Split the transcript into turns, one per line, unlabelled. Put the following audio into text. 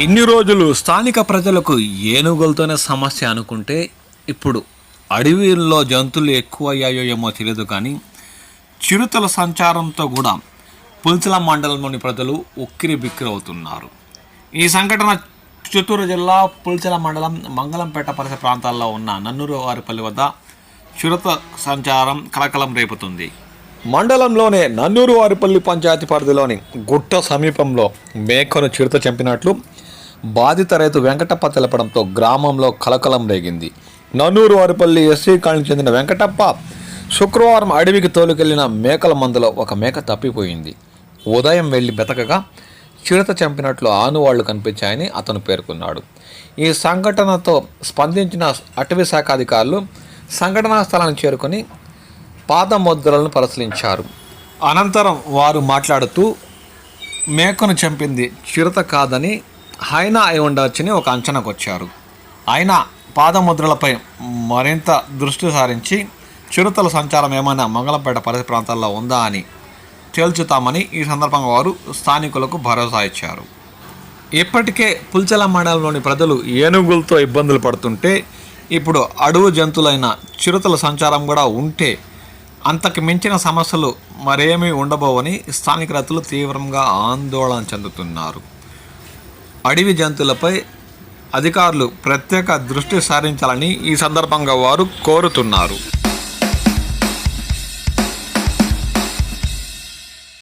ఇన్ని రోజులు స్థానిక ప్రజలకు ఏనుగులతోనే సమస్య అనుకుంటే ఇప్పుడు అడవిలో జంతువులు ఎక్కువ అయ్యాయో ఏమో తెలియదు కానీ చిరుతల సంచారంతో కూడా పుల్చల మండలంలోని ప్రజలు ఉక్కిరి బిక్కిరి అవుతున్నారు. ఈ సంఘటన చిత్తూరు జిల్లా పుల్చల మండలం మంగళంపేట పరిసర ప్రాంతాల్లో ఉన్న నన్నూరు వారిపల్లి వద్ద చిరుత సంచారం కలకలం రేపుతుంది. మండలంలోనే నన్నూరు వారిపల్లి పంచాయతీ పరిధిలోని గుట్ట సమీపంలో మేకను చిరుత చంపినట్లు బాధిత రైతు వెంకటప్ప తెలపడంతో గ్రామంలో కలకలం రేగింది. నన్నూరు వారిపల్లి ఎస్సీ కాలనీకి చెందిన వెంకటప్ప శుక్రవారం అడవికి తోలుకెళ్ళిన మేకల మందులో ఒక మేక తప్పిపోయింది. ఉదయం వెళ్ళి బెతకగా చిరత చంపినట్లు ఆనువాళ్ళు కనిపించాయని అతను పేర్కొన్నాడు. ఈ సంఘటనతో స్పందించిన అటవీ శాఖ అధికారులు సంఘటనా స్థలానికి చేరుకొని పాదముద్రలను పరిశీలించారు. అనంతరం వారు మాట్లాడుతూ మేకను చంపింది చిరత కాదని హైనా అయి ఉండవచ్చని ఒక అంచనాకు వచ్చారు. అయినా పాదముద్రలపై మరింత దృష్టి సారించి చిరుతల సంచారం ఏమైనా మంగళపేట పరిసర ప్రాంతాల్లో ఉందా అని తేల్చుతామని ఈ సందర్భంగా వారు స్థానికులకు భరోసా ఇచ్చారు. ఇప్పటికే పుల్చల మండలంలోని ప్రజలు ఏనుగులతో ఇబ్బందులు పడుతుంటే ఇప్పుడు అడవు జంతువులైన చిరుతల సంచారం కూడా ఉంటే అంతకు మించిన సమస్యలు మరేమీ ఉండబోవని స్థానిక రైతులు తీవ్రంగా ఆందోళన చెందుతున్నారు. అడవి జంతువులపై అధికారులు ప్రత్యేక దృష్టి సారించాలని ఈ సందర్భంగా వారు కోరుతున్నారు.